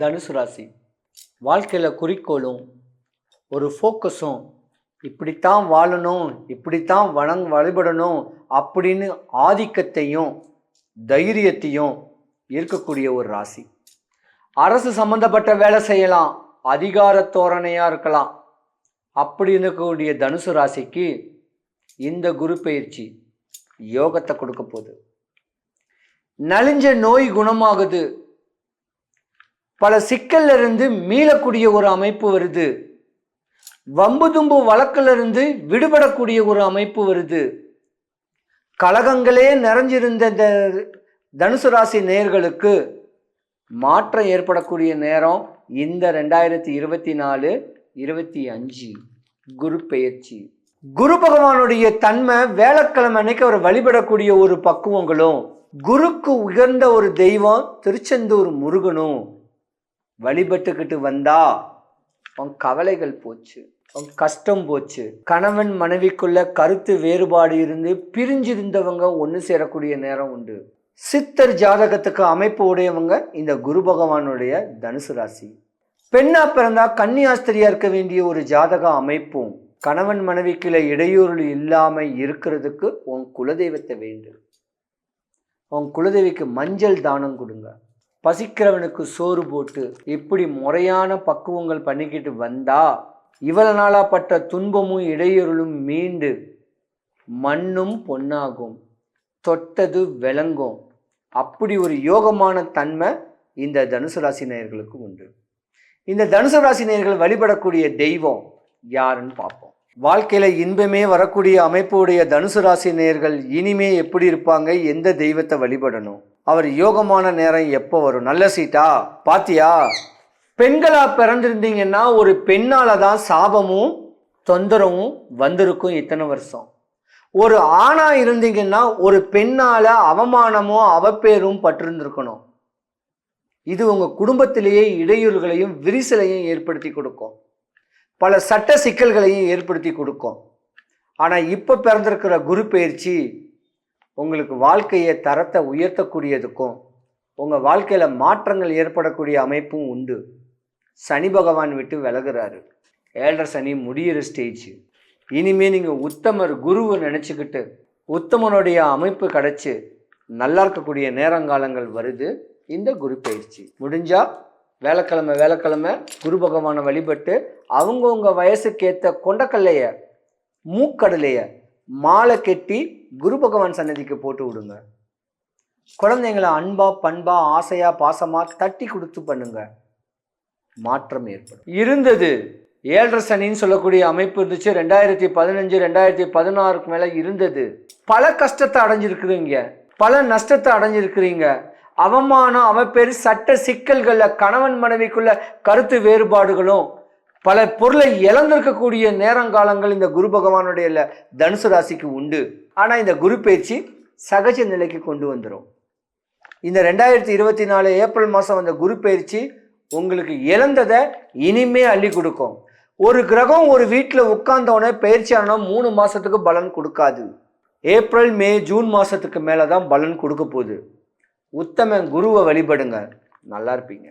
தனுசு ராசி. வாழ்க்கையில் குறிக்கோளும் ஒரு ஃபோக்கஸும் இப்படித்தான் வாழணும் இப்படித்தான் வணங் வழிபடணும் அப்படின்னு ஆதிக்கத்தையும் தைரியத்தையும் இருக்கக்கூடிய ஒரு ராசி. அரசு சம்பந்தப்பட்ட வேலை செய்யலாம் அதிகார தோரணையாக இருக்கலாம். அப்படி இருக்கக்கூடிய தனுசு ராசிக்கு இந்த குரு பயிற்சி யோகத்தை கொடுக்க போகுது. நலிஞ்ச நோய் குணமாகுது. பல சிக்கல்ல இருந்து மீளக்கூடிய ஒரு அமைப்பு வருது. வம்பு தும்பு விடுபடக்கூடிய ஒரு அமைப்பு வருது. கலகங்களே நிறைஞ்சிருந்த இந்த தனுசு ராசி நேயர்களுக்கு மாற்றம் ஏற்படக்கூடிய நேரம் இந்த ரெண்டாயிரத்தி இருபத்தி நாலு இருபத்தி அஞ்சு. குரு பெயர்ச்சி. குரு பகவானுடைய தன்மை வேலைக்கிழமை அன்னைக்கு அவர் வழிபடக்கூடிய ஒரு பக்குவங்களும் குருக்கு உயர்ந்த ஒரு தெய்வம் திருச்செந்தூர் முருகனும். வழிபட்டுக்கிட்டு வந்தா உன் கவலைகள் போச்சு உன் கஷ்டம் போச்சு. கணவன் மனைவிக்குள்ள கருத்து வேறுபாடு இருந்து பிரிஞ்சிருந்தவங்க ஒன்று சேரக்கூடிய நேரம் உண்டு. சித்தர் ஜாதகத்துக்கு அமைப்பு உடையவங்க இந்த குரு பகவானுடைய தனுசு ராசி. பெண்ணா பிறந்தா கன்னியாஸ்திரியா இருக்க வேண்டிய ஒரு ஜாதக அமைப்பும் கணவன் மனைவிக்குள்ள இடையூறு இல்லாம இருக்கிறதுக்கு உன் குலதெய்வத்தை வேண்டும் உன் குலதெய்விக்கு மஞ்சள் தானம் கொடுங்க. பசிக்கிறவனுக்கு சோறு போட்டு இப்படி முறையான பக்குவங்கள் பண்ணிக்கிட்டு வந்தா இவ்வளவு நாளா பட்ட துன்பமும் இடையூறலும் மீண்டு மண்ணும் பொன்னாகும் தொட்டது விளங்கும். அப்படி ஒரு யோகமான தன்மை இந்த தனுசு ராசி நேயர்களுக்கு உண்டு. இந்த தனுசு ராசி நேயர்கள் வழிபடக்கூடிய தெய்வம் யாருன்னு பார்ப்போம். வாழ்க்கையில இன்பமே வரக்கூடிய அமைப்புடைய தனுசு ராசி நேயர்கள் இனிமே எப்படி இருப்பாங்க? எந்த தெய்வத்தை வழிபடணும்? அவர் யோகமான நேரம் எப்போ வரும்? நல்ல சீட்டா? பாத்தியா? பெண்களா பிறந்திருந்தீங்கன்னா ஒரு பெண்ணால தான் சாபமும் தொந்தரவும் வந்திருக்கும் இத்தனை வருஷம். ஒரு ஆணா இருந்தீங்கன்னா ஒரு பெண்ணால அவமானமும் அவப்பேரும் பட்டிருந்திருக்கணும். இது உங்க குடும்பத்திலேயே இடையூறுகளையும் விரிசலையும் ஏற்படுத்தி கொடுக்கும். பல சட்ட சிக்கல்களையும் ஏற்படுத்தி கொடுக்கும். ஆனா இப்ப பிறந்திருக்கிற குரு பயிற்சி உங்களுக்கு வாழ்க்கையை தரத்தை உயர்த்தக்கூடியதுக்கும் உங்கள் வாழ்க்கையில் மாற்றங்கள் ஏற்படக்கூடிய அமைப்பும் உண்டு. சனி பகவான் விட்டு விலகுறாரு. ஏழரை சனி முடியிற ஸ்டேஜ் இனிமே நீங்கள் உத்தமர் குருவை நினச்சிக்கிட்டு உத்தமனுடைய அமைப்பு கிடச்சி நல்லா இருக்கக்கூடிய நேரங்காலங்கள் வருது. இந்த குரு பயிற்சி முடிஞ்சால் வேலைக்கிழமை வேலைக்கிழமை குரு பகவானை வழிபட்டு அவங்கவுங்க வயசுக்கேற்ற கொண்டக்கல்லைய மூக்கடலையை மாலை கெட்டி குரு பகவான் சன்னதிக்கு போட்டு விடுங்க. குழந்தைங்களை அன்பா பண்பா ஆசையா பாசமா தட்டி கொடுத்து பண்ணுங்க. மாற்றம் ஏற்படும். இருந்தது. ஏழரை சனின்னு சொல்லக்கூடிய அமைப்பு இருந்துச்சு. ரெண்டாயிரத்தி பதினஞ்சு ரெண்டாயிரத்தி பதினாறுக்கு மேல இருந்தது. பல கஷ்டத்தை அடைஞ்சிருக்குறீங்க பல நஷ்டத்தை அடைஞ்சிருக்கிறீங்க அவமானம் அவப்பேரு சட்ட சிக்கல்களில் கணவன் மனைவிக்குள்ள கருத்து வேறுபாடுகளும் பல பொருளை இழந்திருக்கக்கூடிய நேரங்காலங்கள் இந்த குரு பகவானுடைய தனுசு ராசிக்கு உண்டு. ஆனால் இந்த குரு பயிற்சி சகஜ நிலைக்கு கொண்டு வந்துடும் இந்த ரெண்டாயிரத்தி இருபத்தி நாலு ஏப்ரல் மாதம் வந்த குரு பயிற்சி உங்களுக்கு இழந்ததை இனிமே அள்ளி கொடுக்கும். ஒரு கிரகம் ஒரு வீட்டில் உட்கார்ந்தவொடனே பயிற்சி மூணு மாதத்துக்கு பலன் கொடுக்காது. ஏப்ரல் மே ஜூன் மாதத்துக்கு மேலே தான் பலன் கொடுக்க போகுது. உத்தம குருவை வழிபடுங்க. நல்லா இருப்பீங்க.